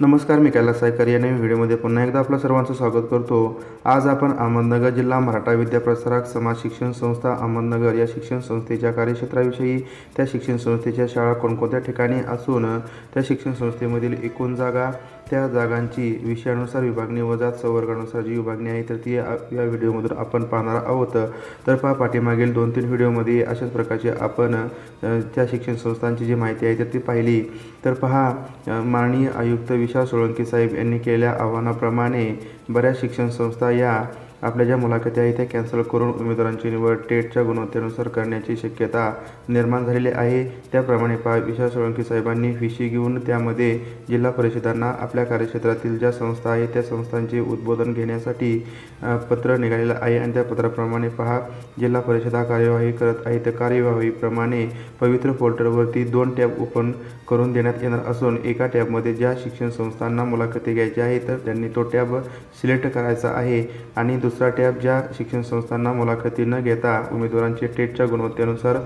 नमस्कार मी कैलास सायकर. या नवीन व्हिडिओमध्ये पुन्हा एकदा आपलं सर्वांचं स्वागत करतो. आज आपण अहमदनगर जिल्हा मराठा विद्या प्रसारक समाज शिक्षण संस्था अहमदनगर या शिक्षण संस्थेच्या कार्यक्षेत्राविषयी त्या शिक्षण संस्थेच्या शाळा कोणकोणत्या ठिकाणी असून त्या शिक्षण संस्थेमधील एकूण जागा त्या जागांची विषयानुसार विभागणी व जात संवर्गानुसार जी विभागणी आहे तर ती या व्हिडिओमधून आपण पाहणार आहोत. तर पहा पाठीमागील दोन तीन व्हिडिओमध्ये अशाच प्रकारचे आपण त्या शिक्षण संस्थांची जी माहिती आहे तर ती पाहिली. तर पहा माननीय आयुक्त विशाल सोळंकी साहेब यांनी केलेल्या आव्हानाप्रमाणे बऱ्याच शिक्षण संस्था या आपल्या ज्या मुलाखती आहेत त्या कॅन्सल करून उमेदवारांची निवड टेटच्या गुणवत्तेनुसार करण्याची शक्यता निर्माण झालेली आहे. त्याप्रमाणे पहा विशाल सोळंकी साहेबांनी विषय घेऊन त्यामध्ये जिल्हा परिषदांना आपल्या कार्यक्षेत्रातील ज्या संस्था आहेत त्या संस्थांचे उद्बोधन घेण्यासाठी पत्र निघालेलं आहे. आणि त्या पत्राप्रमाणे पहा जिल्हा परिषदा कार्यवाही करत आहे. तर कार्यवाहीप्रमाणे पवित्र पोर्टलवरती दोन टॅब ओपन करून देण्यात येणार असून एका टॅबमध्ये ज्या शिक्षण संस्थांना मुलाखती घ्यायची आहे तर त्यांनी तो टॅब सिलेक्ट करायचा आहे. आणि दुसरा टॅब ज्या शिक्षण संस्थांना मुलाखती न घेता उमेदवारांचे टेटच्या गुणवत्तेनुसार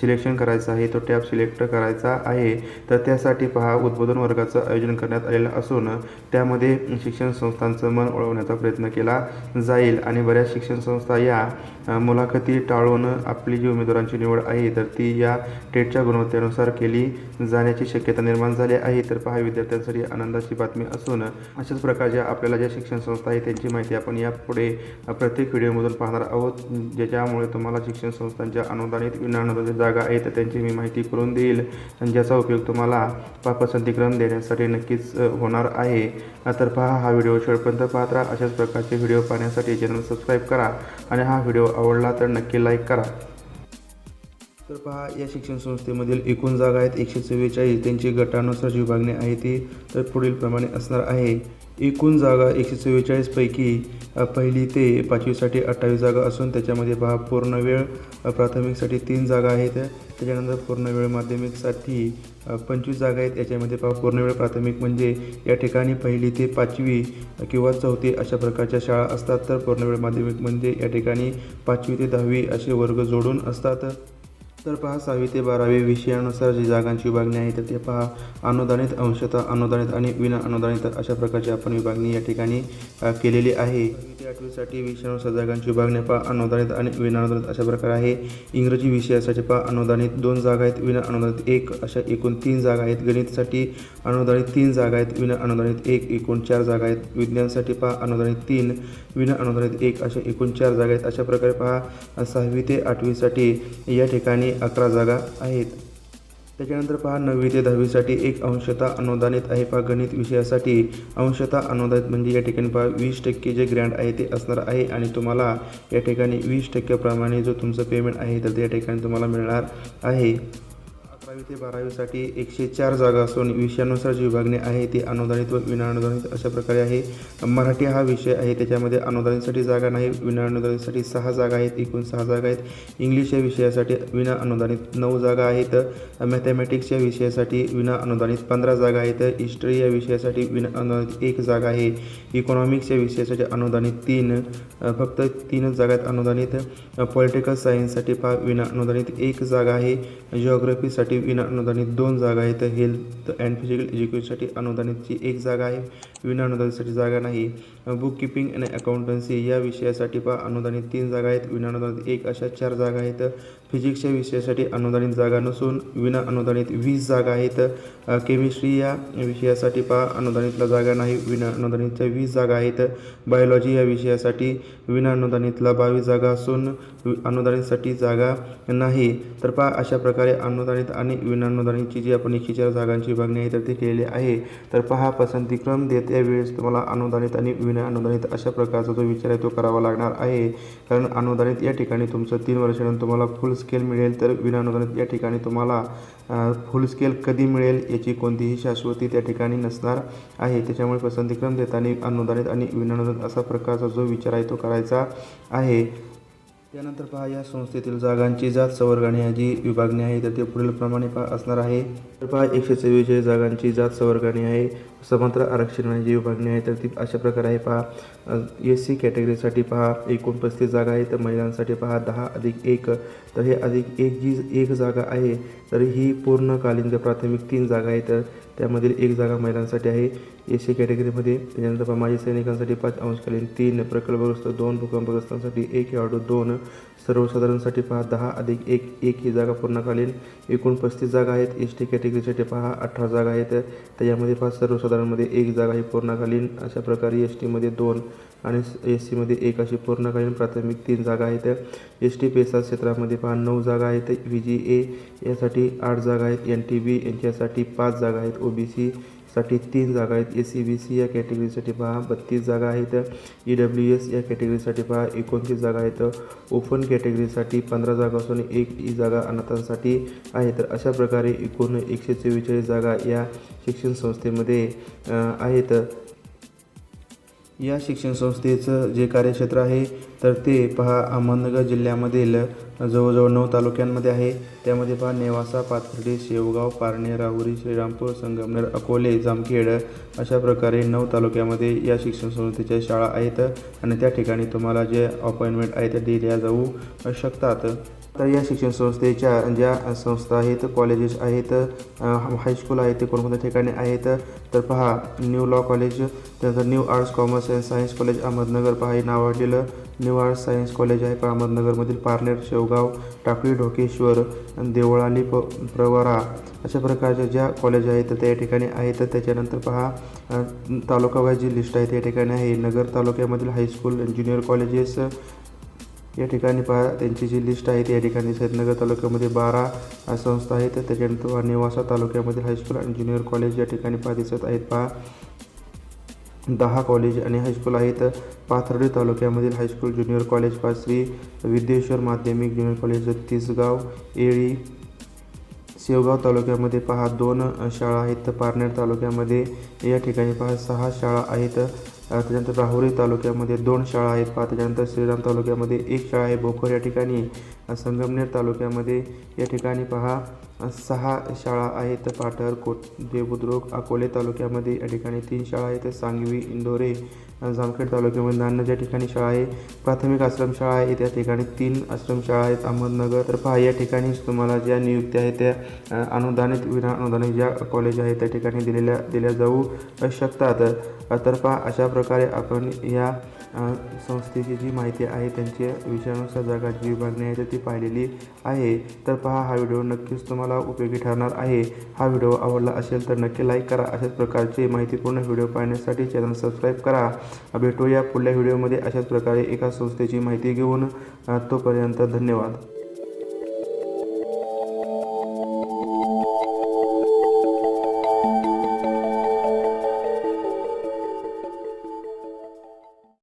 सिलेक्शन करायचं आहे तो टॅब सिलेक्ट करायचा आहे. तर त्यासाठी पहा उद्बोधन वर्गाचं आयोजन करण्यात आलेलं असून त्यामध्ये शिक्षण संस्थांचं मन ओळवण्याचा प्रयत्न केला जाईल. आणि बऱ्याच शिक्षण संस्था या मुलाखती टाळून आपली जी उमेदवारांची निवड आहे तर ती या टेटच्या गुणवत्तेनुसार केली जाण्याची शक्यता निर्माण झाली आहे. तर पहा विद्यार्थ्यांसाठी आनंदाची बातमी असून अशाच प्रकारच्या आपल्याला ज्या शिक्षण संस्था आहेत त्यांची माहिती आपण यापुढे प्रत्येक व्हिडिओमधून पाहणार आहोत ज्याच्यामुळे तुम्हाला शिक्षण संस्थांच्या अनुदानित विनाअनुदानित जागा आहेत तर त्यांची मी माहिती करून देईल. आणि ज्याचा उपयोग तुम्हाला पसंतीक्रम देण्यासाठी नक्कीच होणार आहे. तर पहा हा व्हिडिओ शेवटपर्यंत पाहत राहा. अशाच प्रकारचे व्हिडिओ पाहण्यासाठी चॅनल सबस्क्राईब करा. आणि हा व्हिडिओ आवडला तर नक्की लाईक करा. तर पहा या शिक्षण संस्थेमधील एकूण जागा आहेत एकशे चव्वेचाळीस. त्यांची गटानुसार जी विभागणी आहे ती तर पुढीलप्रमाणे असणार आहे. एकूण जागा एकशे चव्वेचाळीसपैकी पहिली ते पाचवीसाठी अठ्ठावीस जागा असून त्याच्यामध्ये पहा पूर्णवेळ प्राथमिकसाठी तीन जागा आहेत. त्याच्यानंतर पूर्णवेळ माध्यमिकसाठी पंचवीस जागा आहेत. याच्यामध्ये पहा पूर्णवेळ प्राथमिक म्हणजे या ठिकाणी पहिली ते पाचवी किंवा चौथी अशा प्रकारच्या शाळा असतात. तर पूर्णवेळ माध्यमिक म्हणजे या ठिकाणी पाचवी ते दहावी असे वर्ग जोडून असतात. तर पहा सहावी ते बारावी विषयानुसार जी जागांची विभागणी आहे तर ते पहा. अनुदानित अंशतः अनुदानित आणि विना अनुदानित अशा प्रकारची आपण विभागणी या ठिकाणी केलेली आहे. ते आठवीसाठी विषयानुसार सजागांची विभागणी पहा अनुदानित आणि विना अनुदानित अशा प्रकारे आहे. इंग्रजी विषयासाठी पहा अनुदानित दोन जागा आहेत विना अनुदानित एक अशा एकूण तीन जागा आहेत. गणितसाठी अनुदानित तीन जागा आहेत विना अनुदानित एक एकूण चार जागा आहेत. विज्ञानसाठी पहा अनुदानित तीन विना अनुदानित एक अशा एकूण चार जागा आहेत. अशा प्रकारे पहा सहावी ते आठवीसाठी या ठिकाणी अकरा जागा आहेत. त्याच्यानंतर पहा नववी ते दहावीसाठी एक अंशता अनुदानित आहे. पहा गणित विषयासाठी अंशता अनुदानित म्हणजे या ठिकाणी पहा वीस टक्के जे ग्रँड आहे ते असणार आहे आणि तुम्हाला या ठिकाणी वीस टक्क्याप्रमाणे जो तुमचं पेमेंट आहे तर त्या ठिकाणी तुम्हाला मिळणार आहे. अकरावी ते बारावीसाठी एकशे चार जागा असून विषयानुसार जी विभागणी आहे ती अनुदानित व विनाअनुदानित अशा प्रकारे आहे. मराठी हा विषय आहे त्याच्यामध्ये अनुदानितसाठी जागा नाही विनाअनुदानितसाठी सहा जागा आहेत एकूण सहा जागा आहेत. इंग्लिश या विषयासाठी विना अनुदानित नऊ जागा आहेत. मॅथमॅटिक्स या विषयासाठी विना अनुदानित पंधरा जागा आहेत. हिस्ट्री या विषयासाठी विना अनुदानित एक जागा आहे. इकॉनॉमिक्स या विषयासाठी अनुदानित तीन फक्त तीनच जागा आहेत अनुदानित. पॉलिटिकल सायन्ससाठी पा विना अनुदानित एक जागा आहे. जिओग्राफीसाठी विना अनुदानित दोन जागा आहेत. हेल्थ अँड फिजिकल एज्युकेशनसाठी अनुदानितची एक जागा आहे. विना अनुदानितसाठी जागा नाही. बुक किपिंग आणि अकाउंटन्सी या विषयासाठी पहा. अनुदानित तीन जागा आहेत. विना अनुदानित एक अशा चार जागा आहेत. फिजिक्सच्या विषयासाठी अनुदानित जागा नसून विना अनुदानित वीस जागा आहेत. केमिस्ट्री या विषयासाठी पहा. अनुदानितला जागा नाही विना अनुदानितच्या वीस जागा आहेत. बायोलॉजी या विषयासाठी विना अनुदानितला बावीस जागा असून वि- अनुदानितसाठी जागा नाही. तर पहा अशा प्रकारे अनुदानित आणि विनानुदानितची जी आपण एकशे चार जागांची विभागणी आहे तर ती केलेली आहे. तर पहा पसंतीक्रम देत यावेळेस तुम्हाला अनुदानित आणि विना अनुदानित अशा प्रकारचा जो विचार आहे तो करावा लागणार आहे. कारण अनुदानित या ठिकाणी तुमचं तीन वर्षानंतर तुम्हाला फुल स्केल मिळेल तर विनानुदानित या ठिकाणी तुम्हाला फुल स्केल कधी मिळेल याची कोणतीही शाश्वती त्या ठिकाणी नसणार आहे. त्याच्यामुळे पसंतीक्रम देताना अनुदानित आणि विनानुदानित असा प्रकारचा जो विचार आहे तो करायचा आहे. त्यानंतर पहा या संस्थेतील जागांची जात संवर्गाने जी विभागणी आहे तर ते पुढील प्रमाणे पहा असणार आहे. तर पहा एकशे चव्वेचाळीस जागांची जात संवर्गाने आहे. समांतर आरक्षण जी विभागणी आहे तर ती अशा प्रकारे आहे. पहा एस सी कॅटेगरीसाठी पहा एकूण पस्तीस जागा आहे तर महिलांसाठी पहा दहा अधिक एक. तर हे अधिक एक जी एक जागा आहे तर ही पूर्णकालीन जर प्राथमिक तीन जागा आहेत तर त्यामधील एक जागा महिलांसाठी आहे. एस सी कॅटेगरीमध्ये त्याच्यानंतर माजी सैनिकांसाठी पाच अंशकालीन तीन प्रकल्पग्रस्त दोन भूकंपग्रस्तांसाठी एक खेळाडू दोन. सर्वसाधारणसाठी पहा दहा अधिक एक एक ही जागा पूर्णकालीन. एकूण पस्तीस जागा आहेत एस टी कॅटेगरीसाठी पहा अठरा जागा आहेत. त्याच्यामध्ये पहा सर्वसाधारणमध्ये एक जागा ही पूर्णकालीन अशा प्रकारे एस टीमध्ये दोन आणि एस सीमध्ये एक अशी पूर्णकालीन प्राथमिक तीन जागा आहेत. एस टी पेसा क्षेत्रामध्ये पहा नऊ जागा आहेत. व्ही जी ए यासाठी आठ जागा आहेत. एन टी बी यांच्यासाठी पाच जागा आहेत. ओ बी सी साठी तीन जागा आहेत. ए सी बी सी या कॅटेगरीसाठी पहा बत्तीस जागा आहेत. ई डब्ल्यू एस या कॅटेगरीसाठी पहा एकोणतीस जागा आहेत. ओपन कॅटेगरीसाठी पंधरा जागा असून एक ही जागा अनाथांसाठी आहे. तर अशा प्रकारे एकूण एकशे चव्वेचाळीस जागा या शिक्षण संस्थेमध्ये आहेत. या शिक्षण संस्थेचं जे कार्यक्षेत्र आहे तर ते पहा अहमदनगर जिल्ह्यामधील जवळजवळ नऊ तालुक्यांमध्ये आहे. त्यामध्ये पहा नेवासा पाथर्डी शेवगाव पारणे राहुरी श्रीरामपूर संगमनेर अकोले जामखेड अशा प्रकारे नऊ तालुक्यामध्ये या शिक्षण संस्थेच्या शाळा आहेत. आणि त्या ठिकाणी तुम्हाला जे अपॉइंटमेंट आहे त्या दिल्या जाऊ शकतात. तर या शिक्षण संस्थेच्या ज्या संस्था आहेत कॉलेजेस आहेत हायस्कूल आहेत ते कोणकोणत्या ठिकाणी आहेत तर पहा न्यू लॉ कॉलेज त्यानंतर new arts commerce and science college Ahmednagar पहा हे नावाजलेलं न्यू आर्ट्स सायन्स कॉलेज आहे पहा अहमदनगरमधील पार्लेर शेवगाव टाकळी ढोकेश्वर देवळाली प प्रवरा अशा प्रकारच्या ज्या कॉलेज आहेत त्या या ठिकाणी आहेत. त्याच्यानंतर पहा तालुकावाईज जी लिस्ट आहे त्या ठिकाणी आहे. नगर तालुक्यामधील हायस्कूल ज्युनियर कॉलेजेस या ठिकाणी पहा त्यांची जी लिस्ट आहे या ठिकाणी सैदनगर तालुक्यामध्ये बारा संस्था आहेत. त्याच्यानंतर निवासा नेवासा तालुक्यामध्ये हायस्कूल आणि ज्युनियर कॉलेज या ठिकाणी पहा दिसत आहेत. पहा दहा कॉलेज आणि हायस्कूल आहेत. पाथर्डी तालुक्यामधील हायस्कूल ज्युनियर कॉलेज पहा श्री विद्येश्वर माध्यमिक ज्युनियर कॉलेज तिसगाव येळी शेवगाव तालुक्यामध्ये पहा दोन शाळा आहेत. पारनेर तालुक्यामध्ये या ठिकाणी पहा सहा शाळा आहेत. त्याच्यानंतर राहुरी तालुक्यामध्ये दोन शाळा आहेत. पहा त्याच्यानंतर श्रीराम तालुक्यामध्ये एक शाळा आहे भोकर या ठिकाणी. संगमनेर तालुक्यामध्ये या ठिकाणी पहा सहा शाळा आहेत. पाटर कोट देवबुद्रुक अकोले तालुक्यामध्ये या ठिकाणी तीन शाळा आहेत. सांगवी इंदोरे जामखेड तालुक्यामध्ये नान्नज ठिकाणी शाळा आहे. प्राथमिक आश्रमशाळा आहे. त्या ठिकाणी तीन आश्रमशाळा आहेत. अहमदनगर तर पहा या ठिकाणी तुम्हाला ज्या नियुक्त्या आहेत त्या अनुदानित विना अनुदानित ज्या कॉलेज आहेत त्या ठिकाणी दिलेल्या दिल्या जाऊ शकतात. तर पहा अशा प्रकारे आपण या संस्थेची जी माहिती आहे त्यांचे विषयानुसार जागाची विभागणी आहे तर ती पाहिलेली आहे. तर पहा हा व्हिडिओ नक्कीच तुम्हाला उपयोगी ठरणार आहे. हा व्हिडिओ आवडला असेल तर नक्की लाईक करा. अशाच प्रकारचे माहितीपूर्ण व्हिडिओ पाहण्यासाठी चॅनल सबस्क्राईब करा. भेटूया पुढल्या व्हिडिओमध्ये. अशाच प्रकारे एका संस्थेची माहिती घेऊन तोपर्यंत धन्यवाद.